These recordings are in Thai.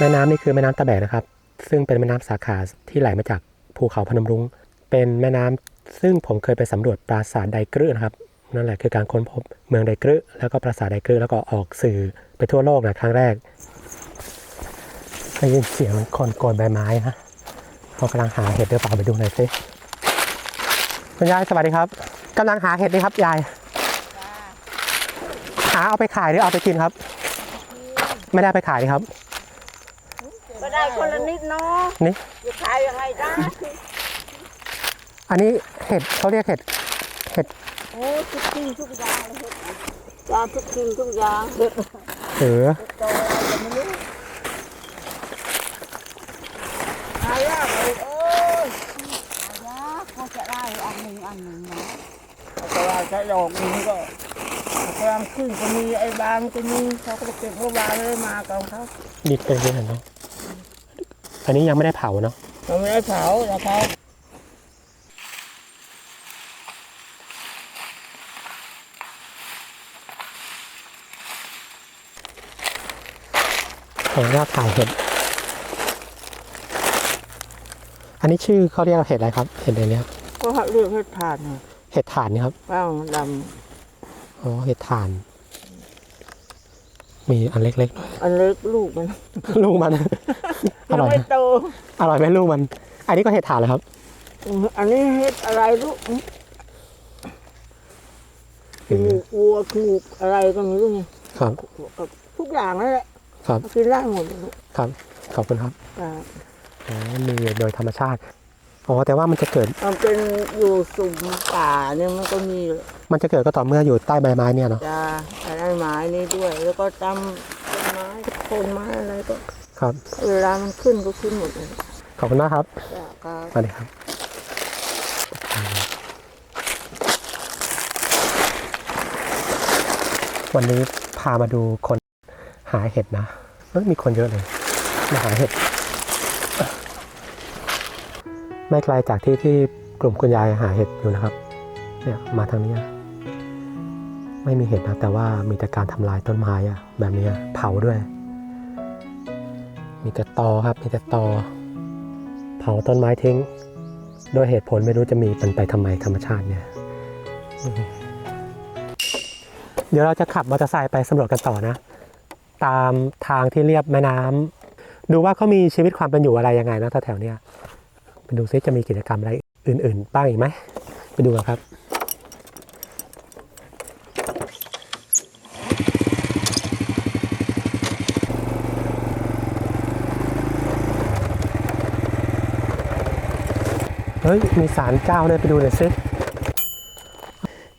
แม่น้ำนี่คือแม่น้ำตะแบกนะครับ ซึ่งเป็นแม่น้ำสาขาที่ไหลมาจากภูเขาพนมรุ้ง เป็นแม่น้ำซึ่งผมเคยไปสำรวจปราสาทไดกรึนะครับ นั่นแหละคือการค้นพบเมืองไดกรึแล้วก็ปราสาทไดกรึแล้วก็ออกสื่อไปทั่วโลกนะครั้งแรกได้ยินเสียงคนโกนใบไม้นะเขากำลังหาเห็ดหรือเปล่าไปดูหน่อยสิคุณยายสวัสดีครับกำลังหาเห็ดนี่ครับยายหาเอาไปขายหรือเอาไปกินครับ ไม่ได้ไปขายครับ ได้คนละนิดเนาะนี่จะขายยังไงได้อันนี้เห็ดเขาเรียกเห็ดเห็ดโอ้ทุกสิ่งทุกอย่างเลยเห็ดยาทุกสิ่งทุกอย่างเด็ดเสือโตอะไรก็ไม่รู้หายากเลยโอ้ยหายากเขาจะได้อันหนึ่งอันหนึ่งนะแต่ว่าจะดอกหนึงก็กลางขึ้นก็มีไอ้บางก็มีเขาก็เก็บเขาบางเลยมากับเขาดิดเป็นยังไงเนาะ อันนี้ยังไม่ได้เผาเนาะเราไม่ได้เผานะครับผมว่าถ่ายเห็ด อันนี้ชื่อเขาเรียกว่าเห็ดอะไรครับ เห็ดอะไรเนี่ยก็เรียกให้ทานเนี่ยเห็ดถ่านนี่ครับป้างดอ๋อ เห็ดถ่าน มีอันเล็กๆด้วยำอันเล็กลูกมันลูกมัน อยังร่อยไม่ไหมโต อร่อยไหมลูกมัน อันนี้ก็เห็ดถ่านเลยครับ อันนี้เฮ็ดอะไรลูกอืถูมกวัวถูกอะไรก็ไม่รู้ไงครับทุกอย่างนั่นแหละครับ กินได้หมดเลยลูกครับ ขอบคุณครับ อ่า อ๋อมีโดยธรรมชาติ อ๋อแต่ว่ามันจะเกิดมันเป็นอยู่สุ่มป่าเนี่ยมันก็มีมันจะเกิดก็ต่อเมื่ออยู่ใต้ใบไม้เนี่ยเนาะจะอะไรไม้นี่ด้วย แล้วก็ตำต้นไม้โคนไม้อะไรก็ครับ เวลามันขึ้นก็ขึ้นหมดเลยขอบคุณมากครับจ้ะก็สวัสดีครับวันนี้พามาดูคนหาเห็ดนะเอ้ยมีคนเยอะเลยมาหาเห็ด ไม่ไกลจากที่ที่กลุ่มคุณยายหาเห็ดอยู่นะครับ เนี่ยมาทางนี้ ไม่มีเห็ดนะแต่ว่ามีแต่การทำลายต้นไม้อะแบบนี้เผาด้วย มีแต่ตอครับ มีแต่ตอ เผาต้นไม้ทิ้งโดยเหตุผลไม่รู้จะมีมันไปทำไมธรรมชาติเนี่ย เดี๋ยวเราจะขับมอเตอร์ไซค์ไปสำรวจกันต่อนะ ตามทางที่เรียบแม่น้ำดูว่าเขามีชีวิตความเป็นอยู่อะไรยังไงนะแถวๆเนี้ย ไปดูซิจะมีกิจกรรมอะไรอื่นๆบ้างอีกไหมไปดูกันครับเฮ้ย มีสารเจ้าเลยไปดูหน่อยสิ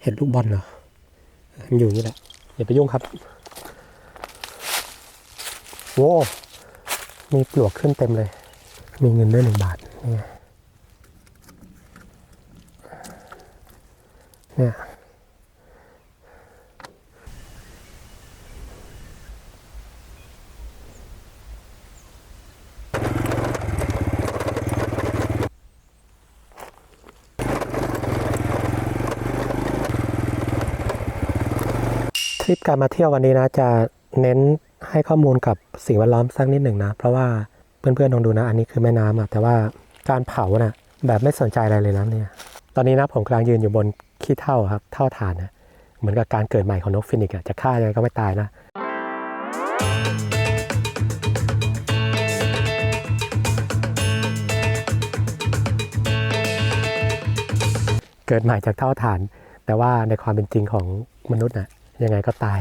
เห็นลูกบอลเหรอ มันอยู่นี่แหละ อย่าไปยุ่งครับ โว้ มีปลวกขึ้นเต็มเลย มีเงินด้วยหนึ่งบาทนี่ไง เนี่ยทริปการมาเที่ยววันนี้นะจะเน้นให้ข้อมูลกับสิ่งแวดล้อมสักนิดหนึ่งนะ เพราะว่าเพื่อนๆลองดูนะ อันนี้คือแม่น้ำอะแต่ว่าการเผานะแบบไม่สนใจอะไรเลยนะเนี่ย ตอนนี้นะผมกำลังยืนอยู่บน ขี้เท่าครับ เท่าฐานนะเหมือนกับการเกิดใหม่ของนกฟินิกซ์จะฆ่ายังไงก็ไม่ตายนะเกิดใหม่จากเท่าฐาน แต่ว่าในความเป็นจริงของมนุษย์น่ะยังไงก็ตาย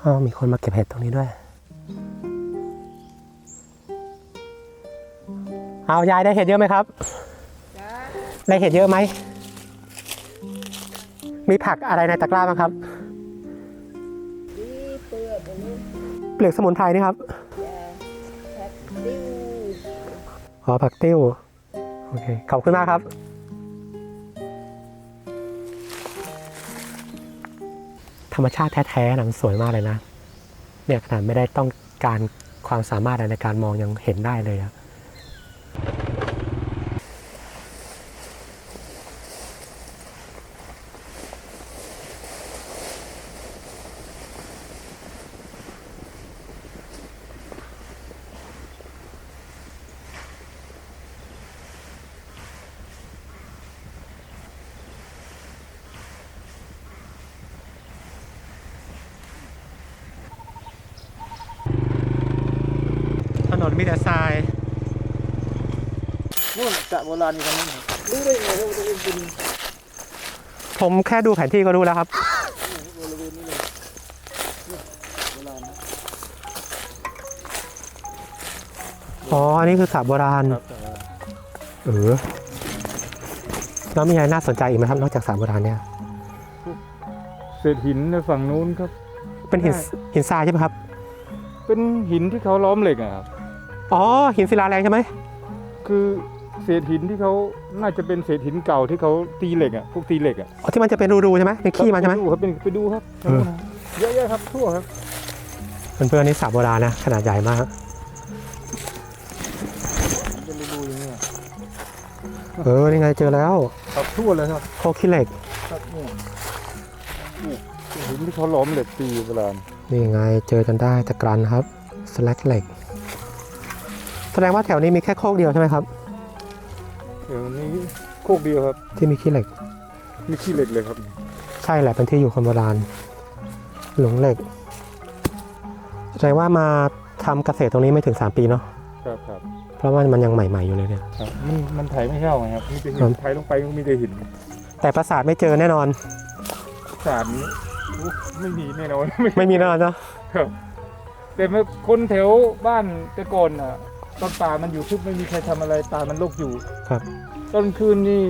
อ้าวมีคนมาเก็บเห็ดตรงนี้ด้วย เอายายได้เห็ดเยอะไหมครับ ได้เห็ดเยอะไหม มีผักอะไรในตะกร้าบ้างครับดีเปลือกอันนี้เปลือกสมุนไพรนี่ครับแพ็คดิ้วอ๋อผักติ้ว โอเค ขอบคุณมากครับ ธรรมชาติแท้ๆนะมันสวยมากเลยนะ เนี่ยขนาดไม่ได้ต้องการความสามารถอะไรในการมองยังเห็นได้เลยอะ นมีแต่ทรายนู่นสระโบราณอยู่ตรงนั้นรู้ได้ไงว่าจะเป็นผมแค่ดูแผนที่ก็รู้แล้วครับบริเวณนี้เลยนี่โบราณนะอ๋ออันนี้คือสระโบราณ ครับแต่ว่าเออแล้วมีอะไรน่าสนใจอีกไหมครับ นอกจากสระโบราณเนี่ย เศษหินในฝั่งนู้นครับ เป็นหินใช่ หินทรายใช่ไหมครับ เป็นหินที่เขาล้อมเหล็กอะครับ อ๋อ หินศิลาแรงใช่ไหม คือเศษหินที่เขาน่าจะเป็นเศษหินเก่าที่เขาตีเหล็กอะพวกตีเหล็กอะอ๋อ ที่มันจะเป็นรูๆใช่ไหมเป็นขี้มันใช่ไหมปดูครับเป็นไปดูครับเออ เยอะแยะครับทั่วครับเพื่อนๆนี่สระโบราณนะ ขนาดใหญ่มาก เป็นรูๆอย่างเงี้ยเออ นี่ไงเจอแล้วครับทั่วเลยครับโคกขี้เหล็ก ครับเนี่ยนี่หินที่เขาล้อมเหล็กตีโบราณนี่ไงเจอกันได้ตะกรันครับสแลกเหล็ก แสดงว่าแถวนี้มีแค่โคกเดียวใช่ไหมครับ เดี๋ยวนี้โคกเดียวครับที่มีขี้เหล็ก มีขี้เหล็กเลยครับ ใช่แหละเป็นที่อยู่คนโบราณหลงเหล็กแสดงว่ามาทำเกษตรตรงนี้ไม่ถึง 3 ปีเนาะครับครับเพราะว่ามันยังใหม่ๆอยู่เลยเนี่ย ครับมันมันไถไม่เข้าไงครับมีแต่หิครันบ ไถลงไปก็มีแต่หินแต่ปราสาทไม่เจอแน่นอน สารนี้อุ๊ยไม่มีแน่นอน ไม่มีแน่นอนเนาะครับแต่เมื่อคนแถวบ้านแต่ก่อนอะต อนป่ามันอยู่ทุกไม่มีใครทำอะไรป่ามันรกอยู่ครับตอนคืนนี่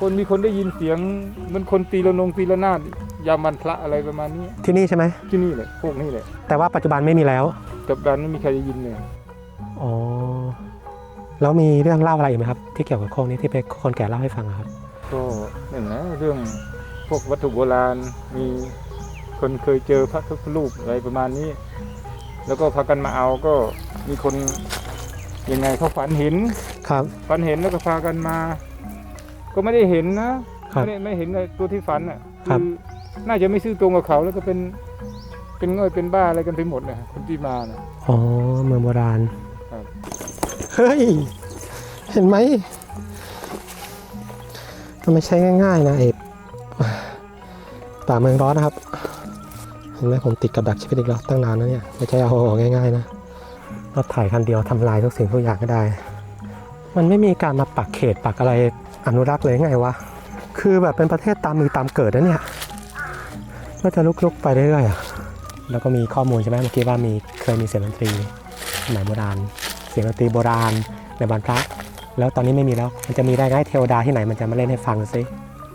คนมีคนได้ยินเสียงเหมันคนตีระนงตีระนาดยามวันพระอะไรประมาณนี้ที่นี่ใช่ไหมที่นี่เลยพวกนี้เลยแต่ว่าปัจจุบันไม่มีแล้วกับดันไม่มีใครได้ยินเลยอ๋อแล้วมีเรื่องเล่าอะไรอีกไหมครับ ที่เกี่ยวกับโคกนี้ที่เป็นคนแก่เล่าให้ฟังอะครับก็นั่นนะเรื่องพวกวัตถุโบราณมีคนเคยเจอพระพุทธรูปอะไรประมาณนี้ แล้วก็พากันมาเอาก็มีคน ยังไงเขาฝันเห็น ครับ ฝันเห็นแล้วก็พากันมา ก็ไม่ได้เห็นนะครับไม่ได้ไม่เห็นเลยตัวที่ฝันอะครับ น่าจะไม่ซื่อตรงกับเขาแล้วก็เป็นเป็นง่อยเป็นบ้าอะไรกันไปหมดนะคนที่มานะอ๋อเมืองโบราณครับเฮ้ย เห็นไหมมันไม่ใช่ง่ายๆ นะเอกป่าเมืองร้อนนะครับ เห็นไหมผมติดกับดักชีวิตอีกแล้วตั้งนานนะเนี่ยไม่ใช่เอาออกง่ายๆนะ รถไถคันเดียวทำลายทุกสิ่งทุกอย่างก็ได้ มันไม่มีการมาปักเขตปักอะไรอนุรักษ์เลยไงวะ คือแบบเป็นประเทศตามมีตามเกิดนะเนี่ย ก็จะลุกๆไปเรื่อยๆแล้วก็มีข้อมูลใช่ไหมเมื่อกี้ว่ามีเคยมีเสียงดนตรีสมัยโบราณ เสียงดนตรีโบราณในวันพระ แล้วตอนนี้ไม่มีแล้ว มันจะมีได้ไงเทวดาที่ไหนมันจะมาเล่นให้ฟังซิ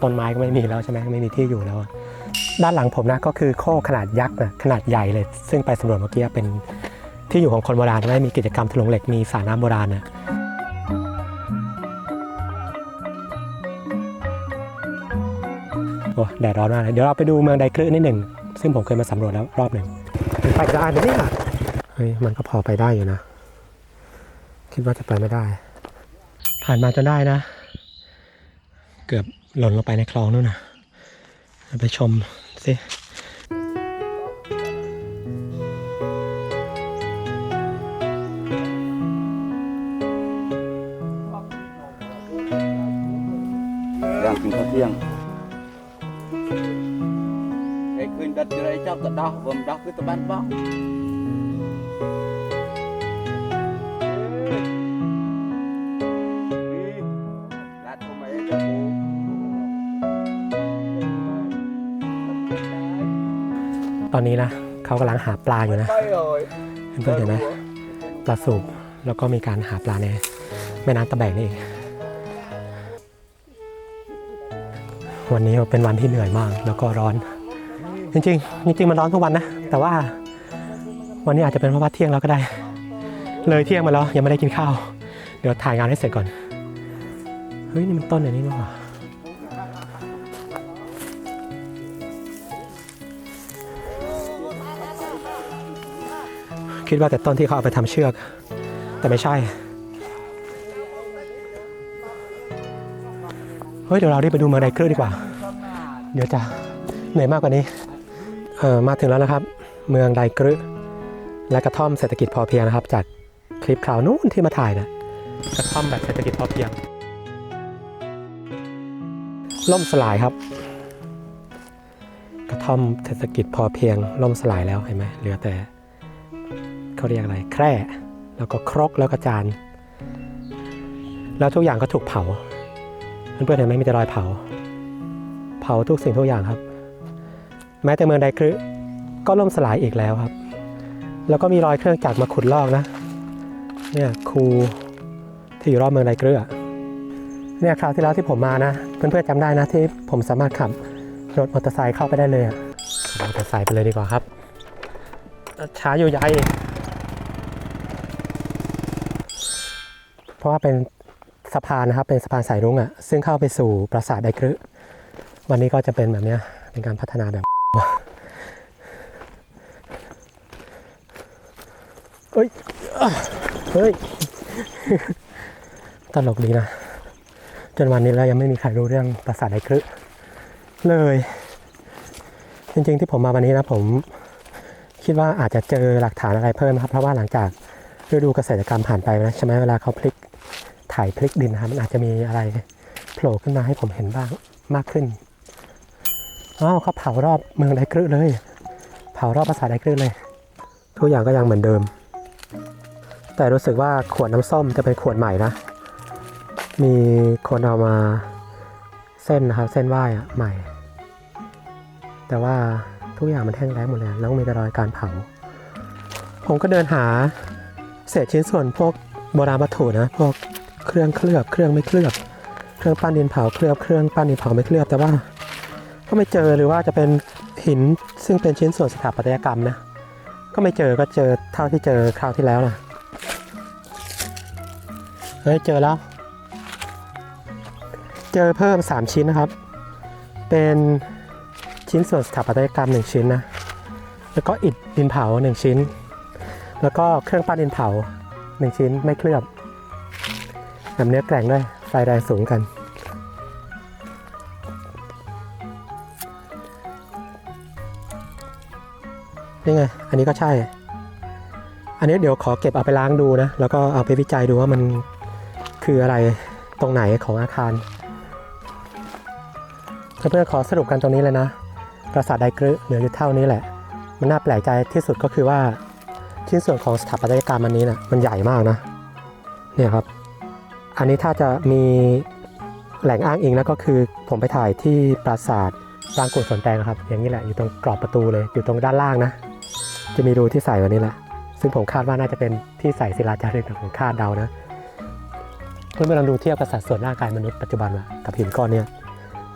ต้นไม้ก็ไม่มีแล้วใช่ไหมไม่มีที่อยู่แล้ว ด้านหลังผมนะก็คือโคกขนาดยักษ์นะขนาดใหญ่เลย ซึ่งไปสำรวจเมื่อกี้เป็น ที่อยู่ของคนโบราณใช่ไหมมีกิจกรรมถลุงเหล็กมีสระน้ำโบราณนะโอ้แดดร้อนมากเลยเดี๋ยวเราไปดูเมืองไดคลืนิดหนึ่ง ซึ่งผมเคยมาสำรวจแล้วรอบหนึ่งมันไปได้ไหมเนี่ยเฮ้ยมันก็พอไปได้อยู่นะ คิดว่าจะไปไม่ได้ ผ่านมาจนได้นะ เกือบหล่นลงไปในคลองนู่นนะไปชมสิ biang ai khuyên đặt dưới cho tận đó vòng đó cứ tận ban bao ตอนนี้นะเขากำลังหาปลาอยู่นะ tay นเพื่อนๆเห็นไหมปลาสูบแล้วก็มีการหาปลาในแม่น้ำตะแบกนี่ วันนี้เป็นวันที่เหนื่อยมาก แล้วก็ร้อน จริงๆจริงๆมันร้อนทุกวันนะแต่ว่าวันนี้อาจจะเป็นเพราะว่าเที่ยงแล้วก็ได้ เลยเที่ยงมาแล้วยังไม่ได้กินข้าว เดี๋ยวถ่ายงานให้เสร็จก่อนเฮ้ยนี่มันต้นอะไรนี่มั้งวะคิดว่าแต่ต้นที่เขาเอาไปทำเชือก แต่ไม่ใช่ ฮ้ยเดี๋ยวเราได้ไปดูเมืองไดเกอร์ดีกว่า เดี๋ยวจะเหนื่อยมากกว่านี้เออมาถึงแล้วนะครับ เมืองไดเกอร์และกระท่อมเศรษฐกิจพอเพียงนะครับ จากคลิปข่าวนู้นที่มาถ่ายนะกระท่อมแบบเศรษฐกิจพอเพียง ล่มสลายครับ กระท่อมเศรษฐกิจพอเพียง ล่มสลายแล้วเห็นไหมเหลือแต่เขาเรียกอะไรแคร่แล้วก็ครกแล้วก็จานแล้วทุกอย่างก็ถูกเผา เพื่อนๆเห็นไหมมีแต่รอยเผา เผาทุกสิ่งทุกอย่างครับ แม้แต่เมืองไดครึก็ล่มสลายอีกแล้วครับ แล้วก็มีรอยเครื่องจักรมาขุดลอกนะ เนี่ยคูที่อยู่รอบเมืองไดครึอะเนี่ยคราวที่แล้วที่ผมมานะ เพื่อนๆจำได้นะที่ผมสามารถขับรถมอเตอร์ไซค์เข้าไปได้เลยอะขับมอเตอร์ไซค์ไปเลยดีกว่าครับ ช้าอยู่ใหญ่เพราะว่าเป็น สะพานนะครับ เป็นสะพานสายรุ้งอะ่ะซึ่งเข้าไปสู่ปราสาทไดครึวันนี้ก็จะเป็นแบบเนี้ยเป็นการพัฒนาแบบเอ้ยเฮ้ยตลกดีนะ จนวันนี้แล้วยังไม่มีใครรู้เรื่องปราสาทไดครึเลย จริงๆที่ผมมาวันนี้นะผมคิดว่าอาจจะเจอหลักฐานอะไรเพิ่มครับ เพราะว่าหลังจากฤดูเกษตรกรรมผ่านไปนะใช่ไหมเวลาเขาพลิก ถ่ายพลิกดินนะครับมันอาจจะมีอะไรโผล่ขึ้นมาให้ผมเห็นบ้างมากขึ้นอ้าวเขาเผารอบเมืองไดกรึเลย เผารอบภาษาทไดกรึเลย ทุกอย่างก็ยังเหมือนเดิม แต่รู้สึกว่าขวดน้ำส้มจะเป็นขวดใหม่นะ มีคนเอามาเส้นนะครับเส้นไหว้ใหม่ แต่ว่าทุกอย่างมันแห้งแล้งหมดเลยแล้วมีแต่รอยการเผา ผมก็เดินหาเศษชิ้นส่วนพวกโบราณวัตถุนะ พวก เครื่องเคลือบเครื่องไม่เคลือบ เครื่องปั้นดินเผาเคลือบเครื่องปั้นดินเผาไม่เคลือบแต่ว่าก็ไม่เจอหรือว่าจะเป็นหินซึ่งเป็นชิ้นส่วนสถาปัตยกรรมนะ ก็ไม่เจอก็เจอเท่าที่เจอคราวที่แล้วนะเฮ้ยเจอแล้ว เจอเพิ่ม 3 ชิ้นนะครับ เป็นชิ้นส่วนสถาปัตยกรรม 1 ชิ้นนะแล้วก็อิฐดินเผา 1 ชิ้น แล้วก็เครื่องปั้นดินเผา 1 ชิ้นไม่เคลือบ แบบเนื้อแกร่งด้วยไฟแรงสูงกันนี่ไง อันนี้ก็ใช่ อันนี้เดี๋ยวขอเก็บเอาไปล้างดูนะ แล้วก็เอาไปวิจัยดูว่ามันคืออะไรตรงไหนของอาคาร เพื่อนๆขอสรุปกันตรงนี้เลยนะ ปราสาทไดกรึเหลืออยู่เท่านี้แหละ มันน่าแปลกใจที่สุดก็คือว่าชิ้นส่วนของสถาปัตยกรรมอันนี้นะ่ะมันใหญ่มากนะ เนี่ยครับ อันนี้ถ้าจะมีแหล่งอ้างอิงนะก็คือผมไปถ่ายที่ปราสาทบางกุฎสนแตงครับ อย่างนี้แหละอยู่ตรงกรอบประตูเลยอยู่ตรงด้านล่างนะ จะมีรูที่ใส่วันนี้แหละซึ่งผมคาดว่าน่าจะเป็นที่ใส่ศิลาจารึกผมคาดเดานะเพื่อนๆลองดูเทียบกับสัดส่วนร่างกายมนุษย์ปัจจุบันวะกับหินก้อนเนี้ย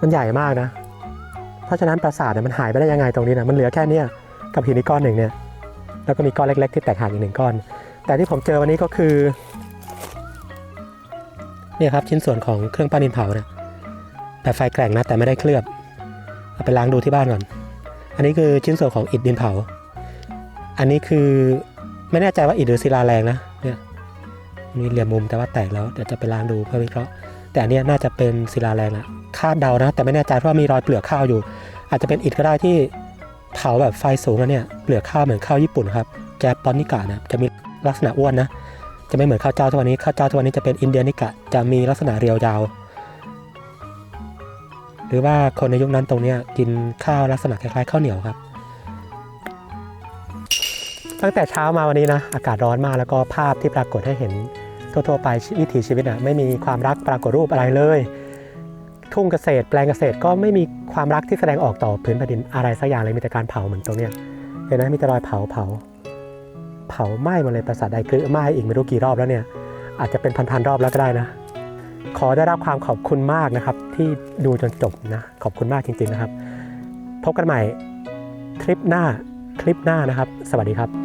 มันใหญ่มากนะ เพราะฉะนั้นปราสาทเนี่ยมันหายไปได้ยังไงตรงนี้นะมันเหลือแค่เนี้ยกับหินอีกก้อนหนึ่งเนี่ยแล้วก็มีก้อนเล็ก ๆ ที่แตกหักอีกหนึ่งก้อน แต่ที่ผมเจอวันนี้ก็คือ เนี่ยครับชิ้นส่วนของเครื่องปั้นดินเผาเนี่ยแต่ไฟแกร่งนะแต่ไม่ได้เคลือบเอาไปล้างดูที่บ้านก่อน อันนี้คือชิ้นส่วนของอิฐดินเผา อันนี้คือไม่แน่ใจว่าอิฐหรือศิลาแรงนะเนี่ยมีเหลี่ยมมุมแต่ว่าแตกแล้วเดี๋ยวจะไปล้างดูเพื่อวิเคราะห์ แต่อันนี้น่าจะเป็นศิลาแรงนะคาดเดานะ แต่ไม่แน่ใจเพราะว่ามีรอยเปลือกข้าวอยู่ อาจจะเป็นอิฐก็ได้ที่เผาแบบไฟสูงแล้วเนี่ยเปลือกข้าวเหมือนข้าวญี่ปุ่นครับแจปอนนิกะนะจะมีลักษณะอ้วนนะ จะไม่เหมือนข้าวเจ้าทุกวันนี้ข้าวเจ้าทุกวันนี้จะเป็นอินเดียนิกะจะมีลักษณะเรียวยาว หรือว่าคนในยุคนั้นตรงนี้กินข้าวลักษณะคล้ายๆข้าวเหนียวครับ ตั้งแต่เช้ามาวันนี้นะอากาศร้อนมากแล้วก็ภาพที่ปรากฏให้เห็นทั่วๆไปวิถีชีวิตอะไม่มีความรักปรากฏรูปอะไรเลย ทุ่งเกษตรแปลงเกษตรก็ไม่มีความรักที่แสดงออกต่อพื้นแผ่นดินอะไรสักอย่างเลยมีแต่การเผาเหมือนตรงเนี้ยเห็นไหมมีแต่รอยเผาเผา เผาไหม้หมาเลยปราสาทไดคือไหม้อีกไม่รู้กี่รอบแล้วเนี่ย อาจจะเป็นพันๆรอบแล้วก็ได้นะ ขอได้รับความขอบคุณมากนะครับ ที่ดูจนจบนะ ขอบคุณมากจริง ๆนะครับ พบกันใหม่คลิปหน้าคลิปหน้านะครับ สวัสดีครับ